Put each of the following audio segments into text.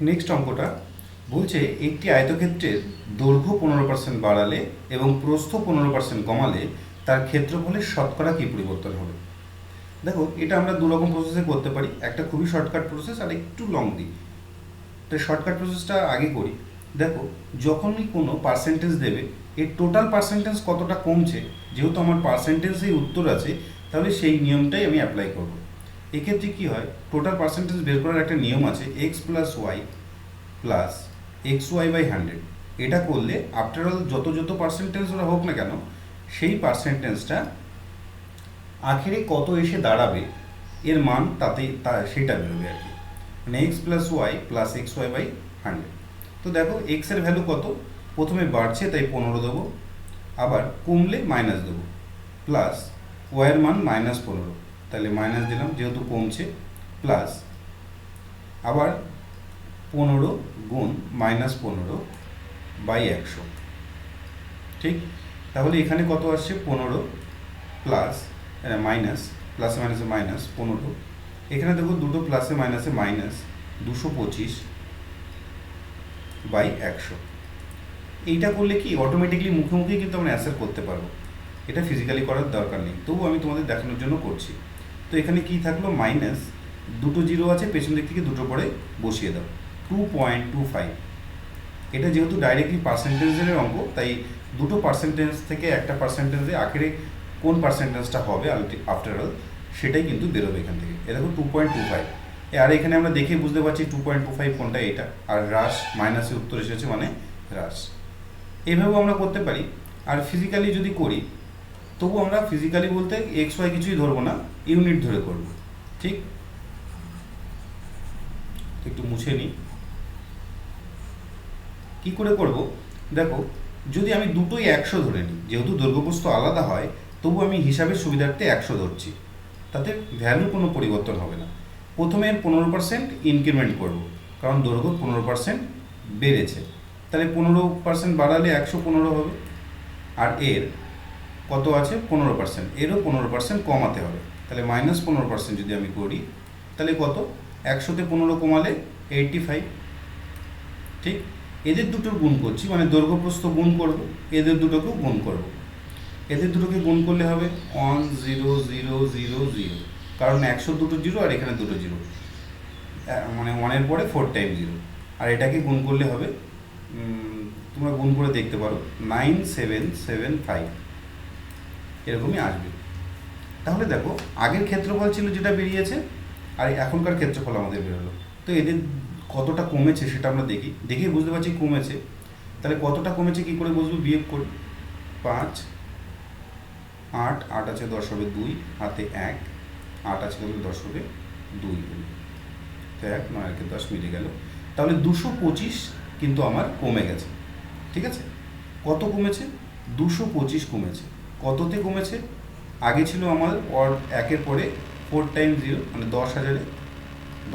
Next অঙ্কটা বলছে একটি আয়তক্ষেত্রের দৈর্ঘ্য পনেরো পার্সেন্ট বাড়ালে এবং প্রস্থ পনেরো পার্সেন্ট কমালে তার ক্ষেত্রফলের শতকরা কী পরিবর্তন হবে? দেখো, এটা আমরা দু রকম প্রসেসে করতে পারি। একটা খুবই শর্টকাট প্রসেস আর একটু লং দিই তো শর্টকাট প্রসেসটা আগে করি। দেখো, যখনই কোনো পার্সেন্টেজ দেবে, এর টোটাল পার্সেন্টেজ কতটা কমছে, যেহেতু আমার পার্সেন্টেজেই উত্তর আছে, তাহলে সেই নিয়মটাই আমি অ্যাপ্লাই করব। এক্ষেত্রে কী হয়? টোটাল পার্সেন্টেজ বের করার একটা নিয়ম আছে X plus Y plus X Y by hundred এটা করলে আফটার অল যত যত পার্সেন্টেজ ওরা হোক না কেন, সেই পার্সেন্টেজটা আখেরে কত এসে দাঁড়াবে, এর মান তাতে, তা, সেটা বেরোবে আর কি। মানে x plus y plus x y by hundred তো দেখো এক্সের ভ্যালু কত? প্রথমে বাড়ছে, তাই পনেরো দেবো। আবার কমলে মাইনাস দেবো। প্লাস ওয়াইয়ের মান মাইনাস পনেরো। তাহলে মাইনাস দিলাম, যেহেতু কমছে প্লাস আবার পনেরো গুণ মাইনাস পনেরো বাই একশো। ঠিক? তাহলে এখানে কত আসছে? পনেরো প্লাস মাইনাস প্লাসে মাইনাসে মাইনাস পনেরো। এখানে দেখো দুটো প্লাসে মাইনাসে মাইনাস দুশো পঁচিশ বাই একশো। এইটা করলে কি? অটোমেটিকলি মুখে মুখেই কিন্তু আমরা অ্যান্সার করতে পারব। এটা ফিজিক্যালি করার দরকার নেই। তবু আমি তোমাদের দেখানোর জন্য করছি। তো এখানে কি থাকল? মাইনাস দুটো জিরো আছে, পেছন দিক থেকে দুটো পরে বসিয়ে দাও। টু পয়েন্ট টু ফাইভ এটা যেহেতু ডাইরেক্টলি পার্সেন্টেজের অঙ্ক, তাই দুটো পার্সেন্টেজ থেকে একটা পার্সেন্টেজে আখেরে কোন পার্সেন্টেজটা হবে আফটার অল সেটাই কিন্তু বেরোবে এখান থেকে। এ দেখো টু পয়েন্ট টু ফাইভ আর এখানে আমরা দেখে বুঝতে পারছি টু পয়েন্ট টু ফাইভ কোনটা এটা। আর হ্রাস মাইনাসে উত্তর এসেছে মানে হ্রাস। এভাবেও আমরা করতে পারি। আর ফিজিক্যালি যদি করি তবু আমরা ফিজিক্যালি বলতে এক্স ওয়াই কিছুই ধরবো না ইউনিট ধরে করব, ঠিক? একটু মুছে নিই। কি করে করব? দেখো, যদি আমি দুটোই একশো ধরে নিই, যেহেতু দৈর্ঘ্যপ্রস্থ আলাদা হয়, তবু আমি হিসাবের সুবিধার্থে একশো ধরছি। তাতে ভ্যালু কোনো পরিবর্তন হবে না। প্রথমে পনেরো পার্সেন্ট ইনক্রিমেন্ট করব, কারণ দৈর্ঘ্য পনেরো পার্সেন্ট বেড়েছে। তাহলে পনেরো পার্সেন্ট বাড়ালে একশো পনেরো হবে। আর এর কত আছে? পনেরো পার্সেন্ট এরও পনেরো পার্সেন্ট কমাতে হবে। তাহলে মাইনাস পনেরো পার্সেন্ট যদি আমি করি, তাহলে কত? একশোতে পনেরো কমালে এইটটি ফাইভ ঠিক? এদের দুটোর গুণ করছি মানে দৈর্ঘ্যপ্রস্থ গুণ করব, এদের দুটোকেও গুণ করব। এদের দুটোকে গুণ করলে হবে one zero zero zero zero কারণ একশো দুটো জিরো আর এখানে দুটো জিরো মানে ওয়ানের পরে ফোর টাইম জিরো আর এটাকে গুণ করলে হবে তোমরা গুণ করে দেখতে পারো নাইন সেভেন সেভেন ফাইভ এরকমই আসবে। তাহলে দেখো, আগের ক্ষেত্রফল ছিল যেটা বেরিয়েছে, আর এখনকার ক্ষেত্রফল আমাদের বেরোলো। তো এদের কতটা কমেছে সেটা আমরা দেখি। দেখে বুঝতে পারছি কমেছে। তাহলে কতটা কমেছে কি করে বুঝব? বিয়োগ করি। পাঁচ, আট আট আছে দশ হবে দুই, হাতে এক, আট আছে কত দশ হবে দুই তো এক নয়কে দশ মিলে গেল। তাহলে দুশো পঁচিশ কিন্তু আমার কমে গেছে। ঠিক আছে? কত কমেছে? দুশো পঁচিশ কমেছে। কততে কমেছে? আগে ছিল আমার অর একের পরে ফোর টাইম জিরো মানে দশ হাজারে।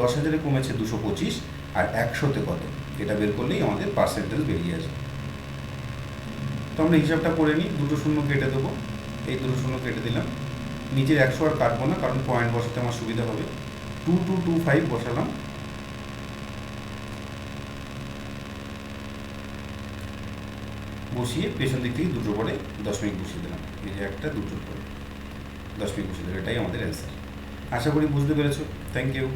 দশ হাজারে কমেছে দুশো পঁচিশ, আর একশোতে কত? এটা বের করলেই আমাদের পার্সেন্টেজ বেরিয়ে আসবে। তো আমরা হিসাবটা করে নিই, দুটো শূন্য কেটে দেবো। এই দুটো শূন্য কেটে দিলাম। নিচের একশো আর কাটবো না, কারণ পয়েন্ট বসাতে আমার সুবিধা হবে। টু টু টু ফাইভ বসালাম। বসিয়ে পেছন দিক থেকে দুটো পরে দশ মিনিট বসিয়ে দিলাম। এই যে একটা, দুটো পরে দশ মিনিট বসিয়ে দিলাম। এটাই আমাদের অ্যান্সার আশা করি বুঝতে পেরেছ। Thank you